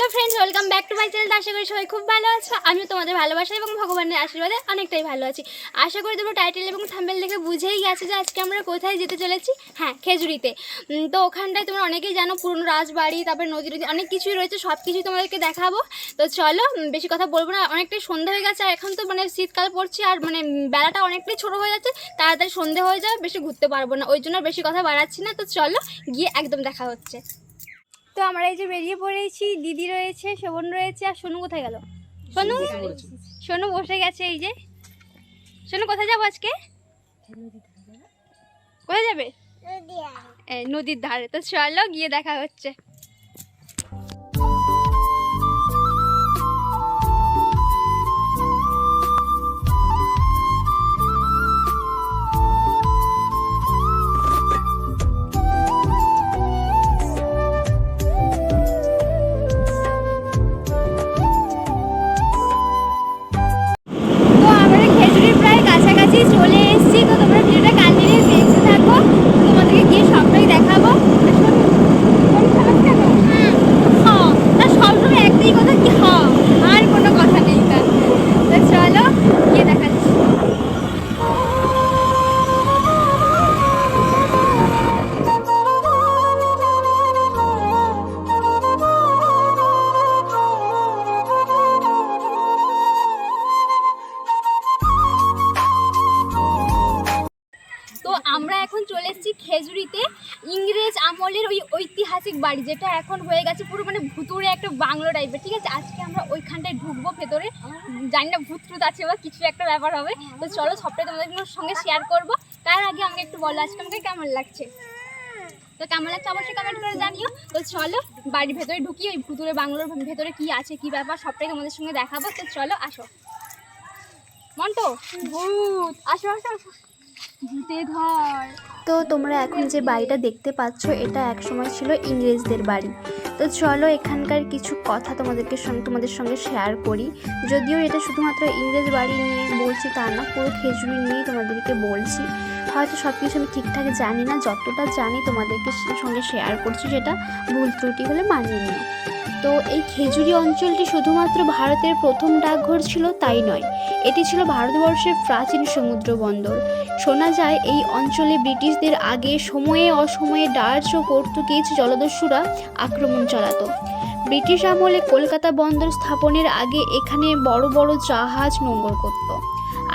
Hello friends, welcome back to my channel. আশা করি সবাই খুব ভালো আছো। আমিও তোমাদের ভালোবাসা এবং ভগবানের আশীর্বাদে অনেকটাই ভালো আছি। আশা করি তোমরা টাইটেল এবং থাম্বেল দেখে বুঝেই গেছো যে আজকে আমরা কোথায় যেতে চলেছি। হ্যাঁ খেজুরিতে। তো ওখানটায় তোমরা অনেকেই জানো, পুরনো রাজবাড়ি, তারপরে নদী নদী অনেক কিছুই রয়েছে সব কিছুই তোমাদেরকে দেখাবো। তো চলো বেশি কথা বলব না, অনেকটাই সন্ধে হয়ে গেছে, আর এখন তো মানে শীতকাল পড়ছে, আর মানে বেলাটা অনেকটাই ছোটো হয়ে যাচ্ছে, তাড়াতাড়ি সন্ধে হয়ে যাবে, বেশি ঘুরতে পারব না, ওই জন্য বেশি কথা বাড়াচ্ছি না। তো চলো, গিয়ে একদম দেখা হচ্ছে। তো আমরা এই যে বেরিয়ে পড়েছি দিদি রয়েছে শোভন রয়েছে আর সোনু কোথায় গেল? সোনু? সোনু বসে গেছে এই যে। সোনু কোথায় যাব আজকে? কোথায় যাবে? নদীর ধারে। তো চলো গিয়ে দেখা হচ্ছে। আছে আজকে আমরা ওইখানটায় ঢুকবো ভেতরে। জানি না ভূত টুত আছে বা কিছু একটা ব্যাপার হবে। তো চলো সবটাই তোমাদের সঙ্গে শেয়ার করব। তার আগে আমাকে একটু বলো, আজকে আমাকে কেমন লাগছে? তো কেমন লাগছে অবশ্যই কমেন্ট করে জানিও। তো চলো, বাড়ির ভেতরে ঢুকি, ওই ভুতুরে বাংলোর ভেতরে কি আছে, কি ব্যাপার, সবটাই তোমাদের সঙ্গে দেখাবো। তো চলো, আসো। মন্টো, ভূত, আসো আসো ধর। তো তোমরা এখন যে বাড়িটা দেখতে পাচ্ছ, এটা একসময় ছিল ইংরেজদের বাড়ি। তো চলো এখানকার কিছু কথা তোমাদেরকে সঙ্গে তোমাদের সঙ্গে শেয়ার করি। যদিও এটা শুধুমাত্র ইংরেজ বাড়ি নিয়ে বলছি তা না, পুরো খেজুরি নিয়েই তোমাদেরকে বলছি। হয়তো সব কিছু আমি ঠিকঠাক জানি না, যতটা জানি তোমাদেরকে সঙ্গে শেয়ার করছি, সেটা ভুল ত্রুটি হলে মানিয়ে নিও। তো এই খেজুরি অঞ্চলটি শুধুমাত্র ভারতের প্রথম ডাকঘর ছিল তাই নয়, এটি ছিল ভারতবর্ষের প্রাচীন সমুদ্র বন্দর শোনা যায়, এই অঞ্চলে ব্রিটিশদের আগে সময়ে অসময়ে ডাচ ও পর্তুগিজ জলদস্যুরা আক্রমণ চালাতো। ব্রিটিশ আমলে কলকাতা বন্দর স্থাপনের আগে এখানে বড় বড় জাহাজ নোঙ্গর করত।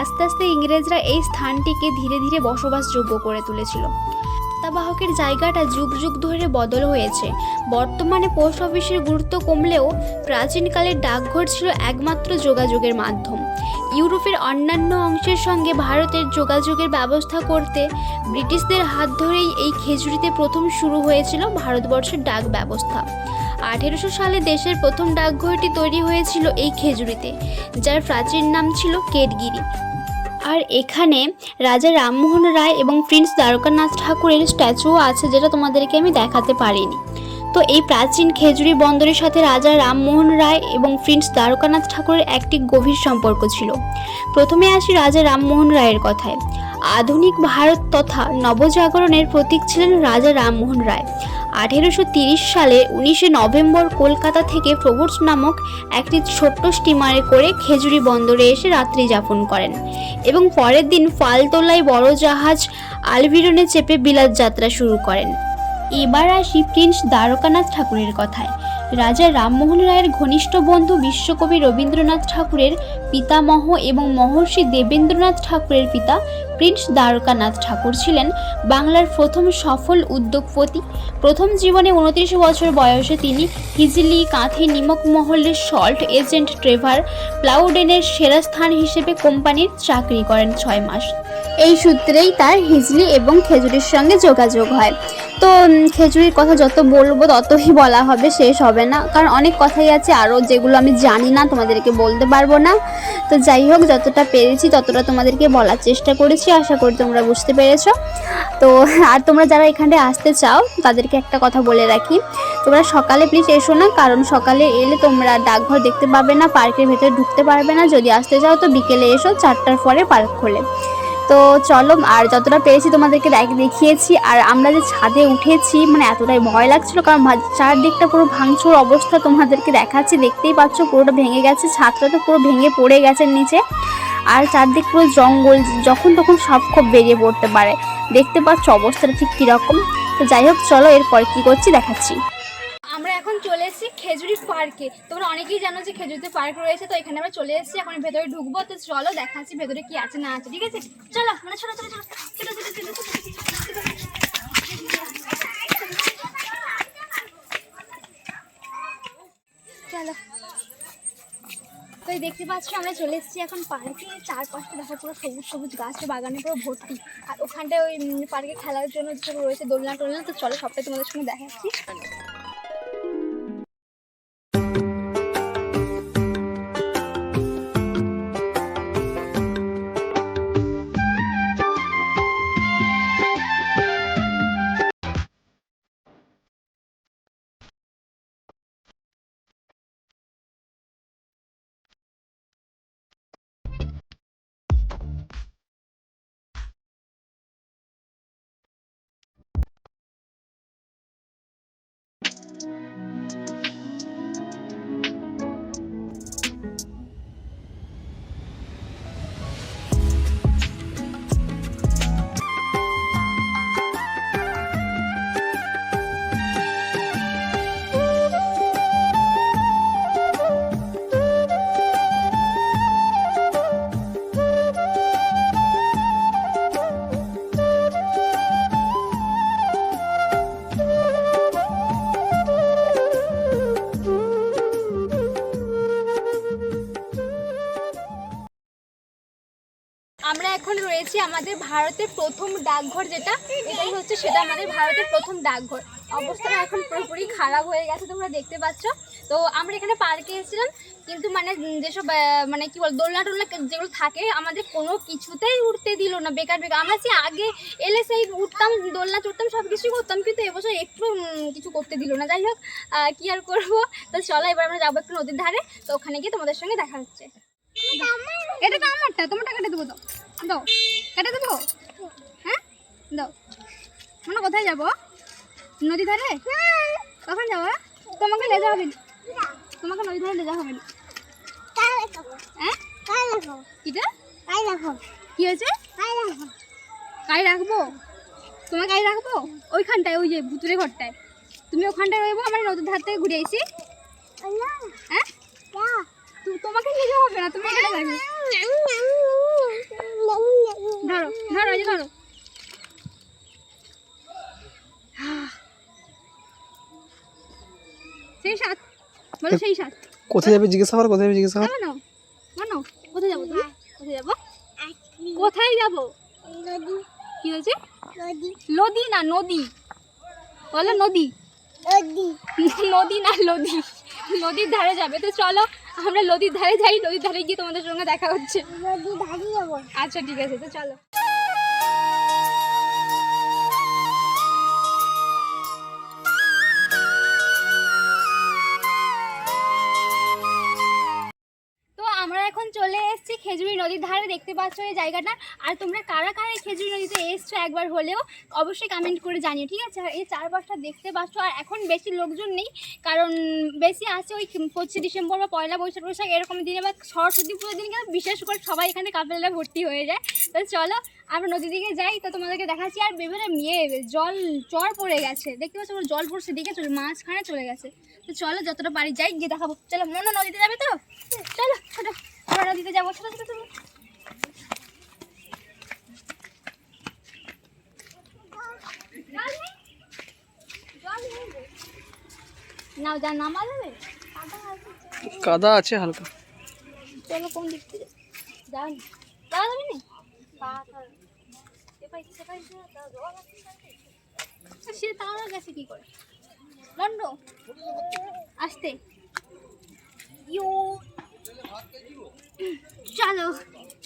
আস্তে আস্তে ইংরেজরা এই স্থানটিকে ধীরে ধীরে বসবাসযোগ্য করে তুলেছিল। বাহকের জায়গাটা যুগ যুগ ধরে বদল হয়েছে। বর্তমানে পোস্ট অফিসের গুরুত্ব কমলেও প্রাচীনকালের ডাকঘর ছিল একমাত্র যোগাযোগের মাধ্যম। ইউরোপের অন্যান্য অংশের সঙ্গে ভারতের যোগাযোগের ব্যবস্থা করতে ব্রিটিশদের হাত ধরেই এই খেজুরিতে প্রথম শুরু হয়েছিল ভারতবর্ষের ডাক ব্যবস্থা। আঠেরোশো সালে দেশের প্রথম ডাকঘরটি তৈরি হয়েছিল এই খেজুরিতে, যার প্রাচীন নাম ছিল কেটগিরি। আর এখানে রাজা রামমোহন রায় এবং প্রিন্স দ্বারকানাথ ঠাকুরের স্ট্যাচুও আছে যেটা তোমাদেরকে আমি দেখাতে পারিনি। তো এই প্রাচীন খেজুরি বন্দরের সাথে রাজা রামমোহন রায় এবং প্রিন্স দ্বারকানাথ ঠাকুরের একটি গভীর সম্পর্ক ছিল। প্রথমে আসি রাজা রামমোহন রায়ের কথায়। আধুনিক ভারত তথা নবজাগরণের প্রতীক ছিলেন রাজা রামমোহন রায়। আঠেরোশো সালে উনিশে নভেম্বর কলকাতা থেকে প্রবোটস নামক একটি ছোট্ট স্টিমারে করে খেজুরি বন্দরে এসে রাত্রি যাপন করেন এবং পরের দিন ফালতোলায় বড় জাহাজ আলভিরনে চেপে বিলাত যাত্রা শুরু করেন। এবার আসি প্রিন্স দ্বারকানাথ ঠাকুরের কথায়। রাজা রামমোহন রায়ের ঘনিষ্ঠ বন্ধু বিশ্বকবি রবীন্দ্রনাথ ঠাকুরের পিতামহ এবং মহর্ষি দেবেন্দ্রনাথ ঠাকুরের পিতা প্রিন্স দ্বারকানাথ ঠাকুর ছিলেন বাংলার প্রথম সফল উদ্যোগপতি। প্রথম জীবনে উনত্রিশ বছর বয়সে তিনি হিজলি কাঁথি নিমক মহলের সল্ট এজেন্ট ট্রেভার প্লাউডেনের সেরা স্থান হিসেবে কোম্পানির চাকরি করেন ছয় মাস। এই সূত্রেই তার হিজলি এবং খেজুরির সঙ্গে যোগাযোগ হয়। তো খেজুরির কথা যত বলব ততই বলা হবে, শেষ হবে না। কারণ অনেক কথাই আছে, আরও যেগুলো আমি জানি না, তোমাদেরকে বলতে পারব না। তো যাই হোক, যতটা পেরেছি ততটা তোমাদেরকে বলার চেষ্টা করেছি, আশা করি তোমরা বুঝতে পেরেছ। তো, আর তোমরা যারা এখানে আসতে চাও, তাদেরকে একটা কথা বলে রাখি। তোমরা সকালে প্লিজ এসো না, কারণ সকালে এলে তোমরা ডাকঘর দেখতে পাবে না, পার্কের ভেতরে ঢুকতে পারবে না। যদি আসতে চাও তো বিকেলে এসো, চারটার পরে পার্ক খোলে। তো চলো, আর যতটা পেরেছি তোমাদেরকে দেখ- দেখিয়েছি। আর আমরা যে ছাদে উঠেছি মানে এতটাই ভয় লাগছিল, কারণ চারদিকটা পুরো ভাঙচুর অবস্থা তোমাদেরকে দেখাচ্ছি। দেখতেই পাচ্ছ পুরোটা ভেঙে গেছে ছাদটা তো পুরো ভেঙে পড়ে গেছে নিচে। আর চারদিক পুরো জঙ্গল, যখন তখন সাপ খুব বেরিয়ে পড়তে পারে। দেখতে পাচ্ছ অবস্থাটা ঠিক কীরকম। তো যাই হোক, চলো এরপর কী করছি দেখাচ্ছি। পার্কে তোমরা অনেকেই জানো যে খেজুরিতে পার্ক রয়েছে তো এখানে আমরা চলে এসেছি এখন ভেতরে ঢুকবো তো চলো দেখাচ্ছি ভেতরে কি আছে না আছে ঠিক আছে চলো মানে চলো চলো চলো চলো চলো চলো দেখতে পাচ্ছ আমরা চলে এসেছি এখন পার্কে চারপাশটা দেখো পুরো সবুজ সবুজ গাছ বাগানে পুরো ভর্তি আর ওখানটায় ওই পার্কে খেলার জন্য যেসব রয়েছে দোলনা টোলনা তো চলো সবটাই তোমাদের সঙ্গে দেখাচ্ছি এখন রয়েছি আমাদের ভারতের প্রথম ডাকঘর যেটা, এটাই হচ্ছে সেটা আমাদের ভারতের প্রথম ডাকঘর। অবস্থাটা এখন পুরোপুরি খারাপ হয়ে গেছে তোমরা দেখতে পাচ্ছ। তো আমরা এখানে পার্কে এসেছিলাম, কিন্তু মানে যেসব মানে কি বল দোলনা টোলনা যেগুলো থাকে, আমাদের কোনো কিছুতেই উঠতে দিল না, বেকার বেকার। আমরা যে আগে এলে সেই উঠতাম, দোলনা চড়তাম সব কিছুই করতাম, কিন্তু এবছর একটু কিছু করতে দিল না। যাই হোক কি আর করব? তো চলো, এবার আমরা যাব একটু নদীর ধারে। তো ওখানে গিয়ে তোমাদের সঙ্গে দেখা হচ্ছে। এটা তো আমারটা, তোমারটা কেটে দেবো দাও দাও, কেটে দেবো? হ্যাঁ? দাও। আমরা কোথায় যাব? নদী ধারে? কখন যাব? তোমাকে লেজা হবে। তোমাকে নদী ধারে লেজা হবে হ্যাঁ? কিটা? কি হয়েছে? কাই রাখব। তোমার কাই রাখব? ওইখানটায়, ওই যে ভুতুরে ঘরটায়। তুমি ওখানটায় রইবো, আমার নদীর ধার থেকে ঘুরে এসি হ্যাঁ? তোমাকে নিয়ে হবে না, তুমি এখানে থাকবে ধরো ধরো এই যে ধরো আহ। সেই সাত বলো সেই সাত। কোথায় যাবে জিজ্ঞাসা করো কোথায় যাবে জিজ্ঞাসা করো। মানো মানো কোথায় যাব তুমি? কোথায় যাব? কোথায় যাব? কি হয়েছে? নদী না নদী। বলো নদী। নদী না নদী। নদীর ধারে যাবে। তো চলো আমরা নদীর ধারে যাই নদীর ধারে গিয়ে তোমাদের সঙ্গে দেখা হচ্ছে। আচ্ছা ঠিক আছে তো চলো। আমরা এখন চলে এসেছি খেজুরি নদীর ধারে, দেখতে পাচ্ছ এই জায়গাটা। আর তোমরা কারা কারা এই খেজুরি নদীতে এসছো একবার হলেও অবশ্যই কমেন্ট করে জানিও, ঠিক আছে? এই চারপাশটা দেখতে পাচ্ছ, আর এখন বেশি লোকজন নেই, কারণ বেশি আছে ওই পঁচিশে ডিসেম্বর বা পয়লা বৈশাখ বৈশাখ এরকম দিনে বা সরস্বতী পুজোর দিন কিন্তু বিশেষ করে সবাই এখানে কাপেলরা ভর্তি হয়ে যায়। তো চলো, আমরা নদীর দিকে যাই, তো তোমাদেরকে দেখাচ্ছি, আর বিভিন্ন ইয়ে জল, চর পড়ে গেছে। দেখতে পাচ্ছ জল পড়ছে দিকে চলে, মাঝখানে চলে গেছে। তো চলো, যতটা পারি যাই, গিয়ে দেখাবো। চলো, মনে, নদীতে যাবে তো? চলো, ছোটো। আমরা নদীতে যাব ছোটো ছোটো ছোটো নাও যা নামা যাবে কাদা আছে হালকা। চলো কোন দিক থেকে? যাও না। যাওয়া যাবে না? সে তারা গেছে কি করে? লন্ড। আসতে। ইউ চলো,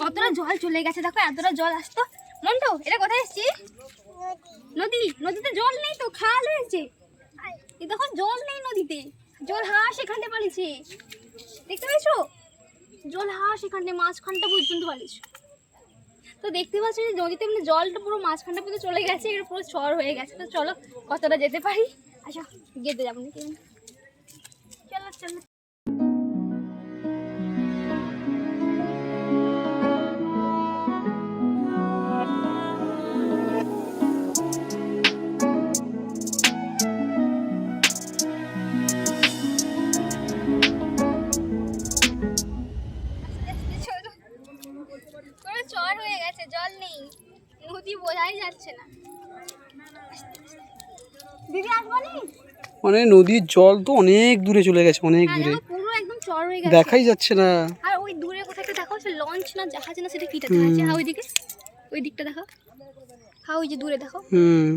কতটা জল চলে গেছে দেখো, এতটা জল আসতো। মন্টু এটা কোথায় এসছি নদী, নদীতে জল নেই তো, খাল হয়েছে। এই দেখো, জল নেই নদীতে। জল হাঁস এখানে পালিয়েছে দেখতে পেয়েছ? জল হাঁস এখানে মাঝখানটা পর্যন্ত পালিয়েছে তো দেখতে পাচ্ছ যে নদীতে মানে জলটা পুরো মাঝখানটা পর্যন্ত চলে গেছে এটা পুরো চর হয়ে গেছে। তো চলো, কতটা যেতে পারি? আচ্ছা যেতে যাব নাকি? চলো চলো। গেছে জল নেই। নদী বোঝাই যাচ্ছে না। দিদি আসব মানে নদীর জল তো অনেক দূরে চলে গেছে অনেক দূরে। পুরো একদম চর হয়ে গেছে। দেখাই যাচ্ছে না। আর ওই দূরে কোথাও একটা দেখো সে লঞ্চ না জাহাজ না সেটা কিটা দেখা যাচ্ছে হ্যাঁ ওইদিকে। ওই দিকটা দেখো। হ্যাঁ ওই যে দূরে দেখো। হুম।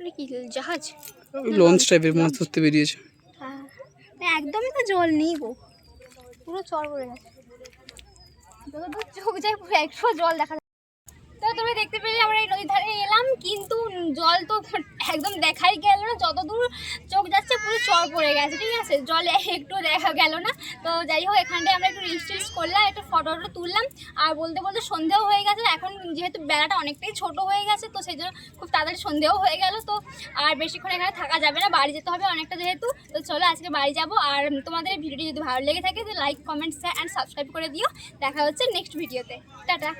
ওটা কি জাহাজ? লঞ্চ টাইপের মাছ ধরতে বেরিয়েছে। হ্যাঁ। না, একদমই তো জল নেই গো। পুরো চর পড়ে গেছে। চোখ যায় পুরো একশো জল দেখা তোমরা দেখতে পেলে আমরা এই নদীর ধারে এলাম, কিন্তু জল তো একদম দেখাই গেল না, যতদূর চোখ যাচ্ছে পুরো চর পড়ে গেছে, ঠিক আছে? জল একটু দেখা গেল না। তো যাই হোক, এখানটায় আমরা একটু রিলস টিলস করলাম, একটু ফটো তুললাম, আর বলতে বলতে সন্ধেও হয়ে গেছে, এখন যেহেতু বেলাটা অনেকটাই ছোট হয়ে গেছে, তো সেই জন্য খুব তাড়াতাড়ি সন্ধেও হয়ে গেল, তো আর বেশিক্ষণ এখানে থাকা যাবে না, বাড়ি যেতে হবে অনেকটা যেহেতু, তো চলো আজকে বাড়ি যাব, আর তোমাদের ভিডিওটি যদি ভালো লেগে থাকে, তো like comment share and subscribe করে দিও। দেখা হচ্ছে নেক্সট ভিডিওতে টাটা।